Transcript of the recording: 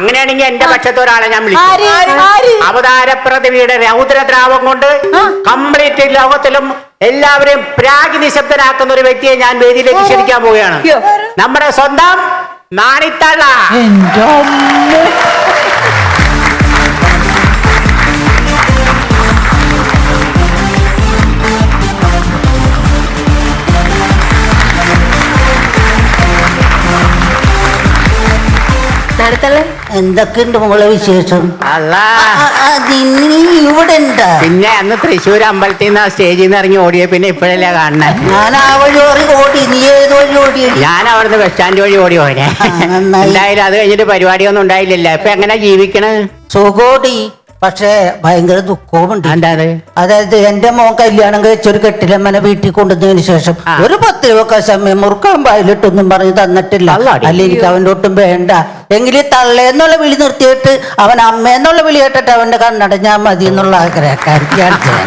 അങ്ങനെയാണെങ്കിൽ എന്റെ പക്ഷത്തെ ഒരാളെ ഞാൻ? വിളിക്കും. ആര്? അവതാരപ്രതിമയുടെ രൗദ്രദ്രാവം കൊണ്ട് കംപ്ലീറ്റ് ലോകത്തിലും എല്ലാവരെയും പ്രാഗി നിശബ്ദനാക്കുന്ന ഒരു വ്യക്തിയെ ഞാൻ വേദിയിലേക്ക് ക്ഷണിക്കാൻ പോവുകയാണ്. നമ്മുടെ സ്വന്തം നാണിത്തള്ള. അമ്മ. എന്തൊക്കെയുണ്ട് മോളെ വിശേഷം? അല്ല നീ ഇവിടെ ഉണ്ടാ പിന്നെ അന്ന് തൃശ്ശൂർ അമ്പലത്തിൽ നിന്ന് ആ സ്റ്റേജിൽ നിന്ന് ഇറങ്ങി ഓടിയ പിന്നെ ഇപ്പോഴല്ലേ കാണുന്നത് ഞാൻ ആ വഴി ഓടി ഓടി നീ ഏത് വഴി ഓടി? ഞാൻ അവിടുന്ന് ബസ് സ്റ്റാൻഡ് വഴി ഓടി പോനെ. എന്തായാലും അത് കഴിഞ്ഞിട്ട് പരിപാടിയൊന്നും ഉണ്ടായില്ലല്ലോ. ഇപ്പൊ എങ്ങനെ ജീവിക്കണേ സുഖോടി. പക്ഷേ ഭയങ്കര ദുഃഖവുമുണ്ട് അത്? അതായത് എന്റെ മോൻ കല്യാണം കഴിച്ചൊരു കെട്ടിലമ്മനെ വീട്ടിൽ കൊണ്ടുവന്നതിന് ശേഷം ഒരു പത്ത് രൂപ സമയം മുറുക്കാൻ പായലിട്ടൊന്നും പറഞ്ഞ് തന്നിട്ടില്ല. അല്ല എനിക്ക് അവന്റെ ഒട്ടും വേണ്ട എങ്കിലും തള്ളേന്നുള്ള വിളി നിർത്തിയിട്ട് അവൻ അമ്മയെന്നുള്ള വിളി കേട്ടിട്ട് അവന്റെ കണ്ണടഞ്ഞാൽ മതി എന്നുള്ള ആഗ്രഹക്കാരിക്കാണ്.